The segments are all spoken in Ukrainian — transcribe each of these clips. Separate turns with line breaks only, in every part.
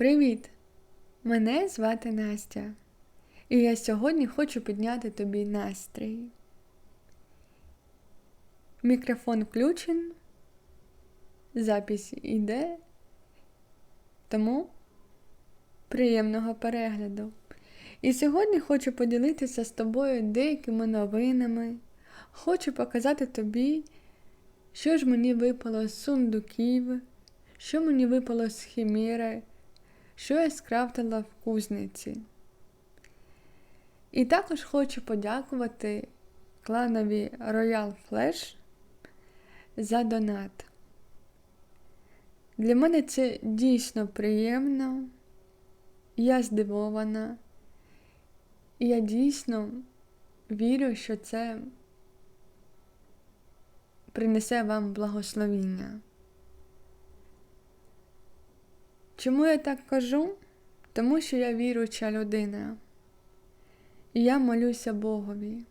Привіт! Мене звати Настя, і я сьогодні хочу підняти тобі настрій. Мікрофон включен, запись іде, тому приємного перегляду. І сьогодні хочу поділитися з тобою деякими новинами. Хочу показати тобі, що ж мені випало з сундуків, що мені випало з хіміри що я скрафтила в кузниці. І також хочу подякувати кланові Royal Flash за донат. Для мене це дійсно приємно, я здивована, і я дійсно вірю, що це принесе вам благословіння. Чому я так кажу? Тому що я віруюча людина. І я молюся Богові.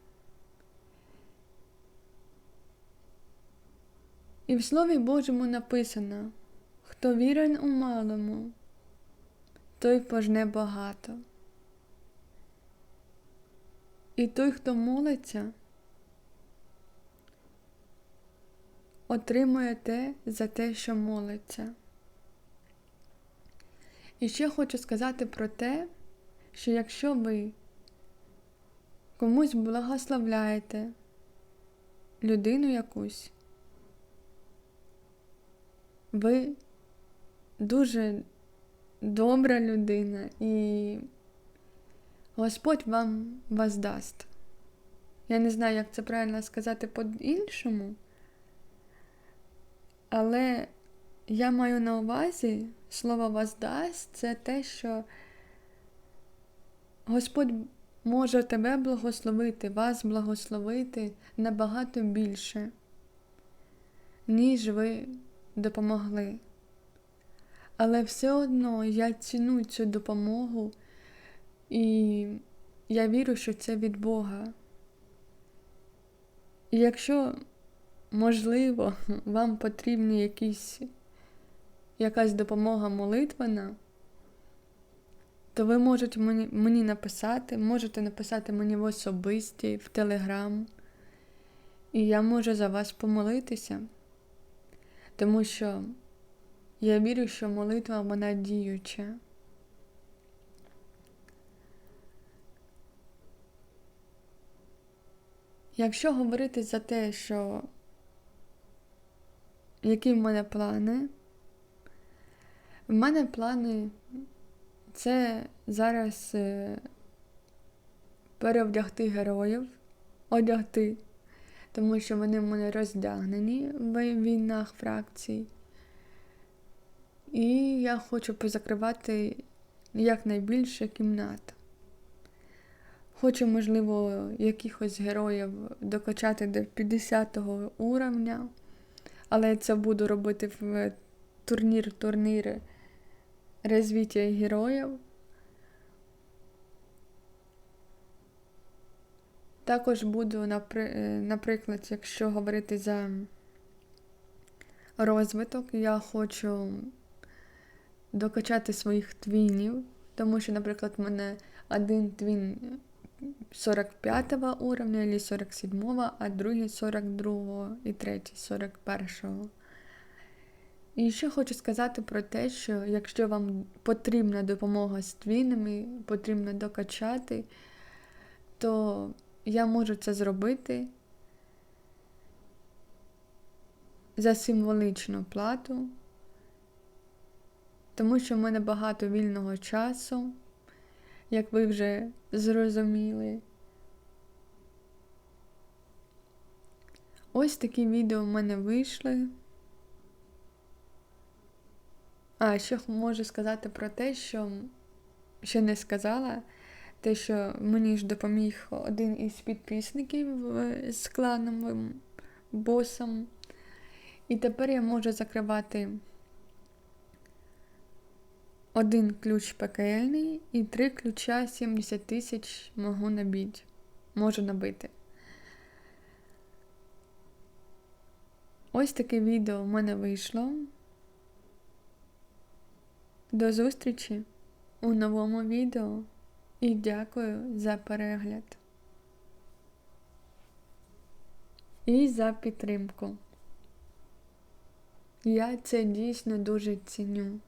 І в Слові Божому написано, хто вірен у малому, той пожне багато. І той, хто молиться, отримує те за те, що молиться. І ще хочу сказати про те, що якщо ви комусь благословляєте людину якусь, ви дуже добра людина і Господь вам воздасть. Я не знаю, як це правильно сказати по-іншому, але я маю на увазі слово воздасть це те, що Господь може тебе благословити, вас благословити набагато більше, ніж ви допомогли. Але все одно я ціную цю допомогу, і я вірю, що це від Бога. І якщо, можливо, вам потрібні якісь якась допомога молитвена, то ви можете мені, мені написати, можете написати мені в особисті, в Телеграм, і я можу за вас помолитися, тому що я вірю, що молитва вона діюча. Якщо говорити за те, що які в мене плани, в мене плани це зараз е, перевдягти героїв, одягти, тому що вони в мене роздягнені в війнах фракцій. І я хочу позакривати якнайбільше кімнат. Хочу, можливо, якихось героїв докачати до 50 го уровня, але це буду робити в турнір-турніри розвиття героїв. Також буду, наприклад, якщо говорити за розвиток, я хочу докачати своїх твінів, тому що, наприклад, в мене один твін 45 уровня, або 47, а другий 42 і третій 41. І ще хочу сказати про те, що якщо вам потрібна допомога з твінами, потрібно докачати, то я можу це зробити за символічну плату, тому що в мене багато вільного часу, як ви вже зрозуміли. Ось такі відео в мене вийшли. А ще можу сказати про те, що ще не сказала, те, що мені ж допоміг один із підписників з клановим босом. І тепер я можу закривати один ключ пекельний і три ключа 70 тисяч можу набити. Можу набити. Ось таке відео в мене вийшло. До зустрічі у новому відео і дякую за перегляд. І за підтримку. Я це дійсно дуже ціню.